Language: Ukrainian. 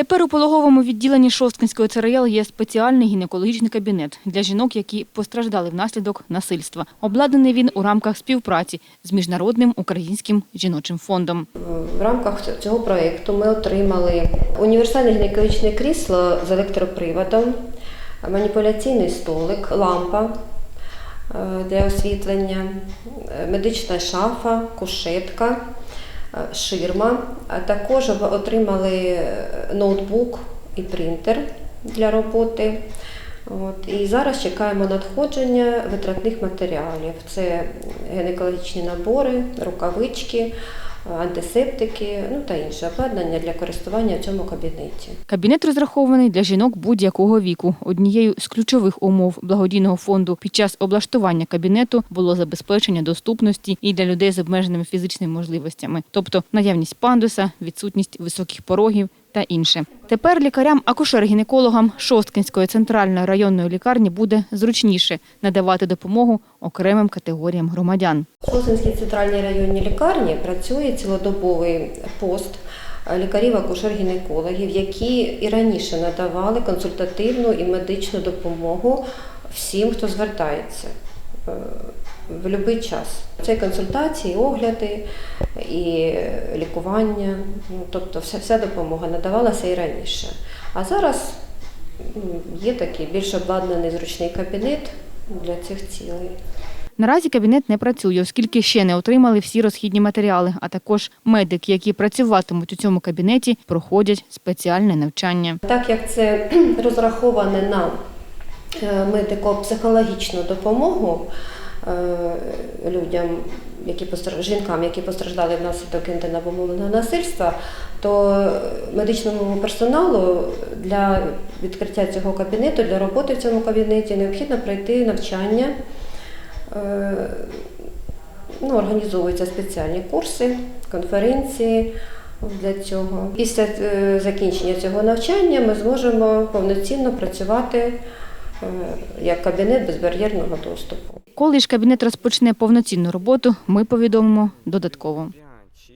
Тепер у пологовому відділенні Шосткинської ЦРЛ є спеціальний гінекологічний кабінет для жінок, які постраждали внаслідок насильства. Обладнаний він у рамках співпраці з міжнародним українським жіночим фондом. В рамках цього проєкту ми отримали універсальне гінекологічне крісло з електроприводом, маніпуляційний столик, лампа е, для освітлення, е, медична шафа, кушетка, е, ширма. А також отримали ноутбук і принтер для роботи. От, і зараз чекаємо надходження витратних матеріалів. Це гінекологічні набори, рукавички, антисептики, ну та інше обладнання для користування в цьому кабінеті. Кабінет розрахований для жінок будь-якого віку. Однією з ключових умов благодійного фонду під час облаштування кабінету було забезпечення доступності і для людей з обмеженими фізичними можливостями, тобто наявність пандуса, відсутність високих порогів та інше. Тепер лікарям, акушер-гінекологам Шосткинської центральної районної лікарні буде зручніше надавати допомогу окремим категоріям громадян. В Шосинській центральній районній лікарні працює цілодобовий пост лікарів-акушер-гінекологів, які і раніше надавали консультативну і медичну допомогу всім, хто звертається е, в будь-який час. Це консультації, огляди і лікування, ну, тобто вся, вся допомога надавалася і раніше. А зараз є такий більш обладнаний зручний кабінет для цих цілей. Наразі кабінет не працює, оскільки ще не отримали всі розхідні матеріали, а також медики, які працюватимуть у цьому кабінеті, проходять спеціальне навчання. Так як це розраховане на е, медико-психологічну допомогу людям, які постра- жінкам, які постраждали внаслідок інтимно-обумовленого насильства, то медичному персоналу для відкриття цього кабінету, для роботи в цьому кабінеті необхідно пройти навчання. Е, Ну, організовуються спеціальні курси, конференції для цього. Після е, закінчення цього навчання ми зможемо повноцінно працювати е, як кабінет безбар'єрного доступу. Коли ж кабінет розпочне повноцінну роботу, ми повідомимо додатково.